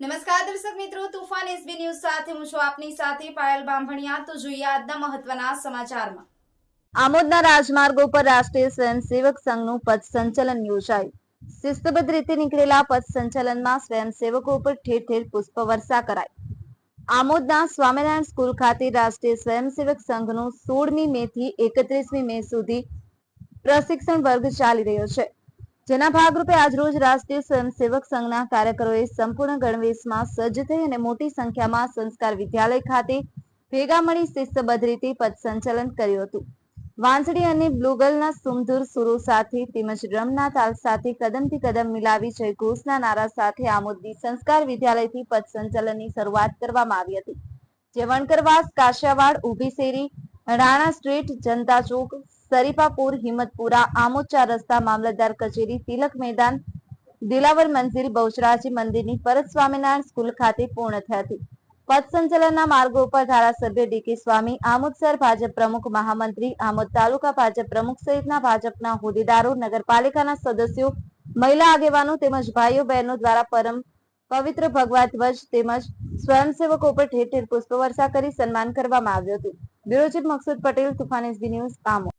નમસ્કાર દર્શક મિત્રો, તુફાન એસબી ન્યૂઝ સાથે હું છું આપની સાથે પાયલ બાંભણિયા. તો જોઈએ આજના મહત્વના સમાચારમાં. આમોદના રાજમાર્ગો પર રાષ્ટ્રીય સ્વયંસેવક સંઘનું પથ સંચલન યોજાયું. શિસ્તબદ્ધ રીતે નીકળેલા પથ સંચલનમાં સ્વયંસેવકો પર ઠેર ઠેર પુષ્પ વર્ષા કરાઈ. આમોદના સ્વામિનારાયણ સ્કૂલ ખાતે રાષ્ટ્રીય સ્વયંસેવક સંઘનું સોળમી મે થી એકત્રીસમી મે સુધી પ્રશિક્ષણ વર્ગ ચાલી રહ્યો છે. જેના ભાગરૂપે આજરોજ રાષ્ટ્રીય સ્વયંસેવક સંઘના કાર્યકરોએ સંપૂર્ણ ગણવેશમાં સજ્જ થઈ અને મોટી સંખ્યામાં સંસ્કાર વિદ્યાલય ખાતે ભેગા મળી શિસ્તબદ્ધ રીતે પદ સંચાલન કર્યું હતું. વાંસળી અને બ્લુગલના સુમધુર સુરો સાથે તેમજ ડ્રમના તાલ સાથે કદમથી કદમ મિલાવી જય નારા સાથે આમોદની સંસ્કાર વિદ્યાલયથી પદ સંચાલનની શરૂઆત કરવામાં આવી હતી. જે વણકરવાસ, કાશિયાવાડ ઉભીસેરી રાણા સ્ટ્રીટ, જનતા ચોક સરીપાપુર હિંમતપુરા, આમોચા રસ્તા, મામલતદાર કચેરી, તિલક મેદાન, દિલાવર મંદિર બહુચરાજી મંદિરની પરત સ્વામિનારાયણ સ્કૂલ ખાતે પૂર્ણ થઈ હતી. પથ સંચલનના માર્ગો ઉપર ધારાસભ્ય ડીકે સ્વામી આમોદસર ભાજપ પ્રમુખ મહામંત્રી, આમોદ તાલુકા ભાજપ પ્રમુખ સહિતના ભાજપના હોદ્દેદારો, નગરપાલિકાના સદસ્યો, મહિલા આગેવાનો તેમજ ભાઈઓ, બહેનો દ્વારા પરમ પવિત્ર ભગવા ધ્વજ તેમજ સ્વયંસેવકો પર ઠેર ઠેર પુષ્પવર્ષા કરી સન્માન કરવામાં આવ્યું હતું. Bureau chief Maksud Patel, Toofan SB news, Amod.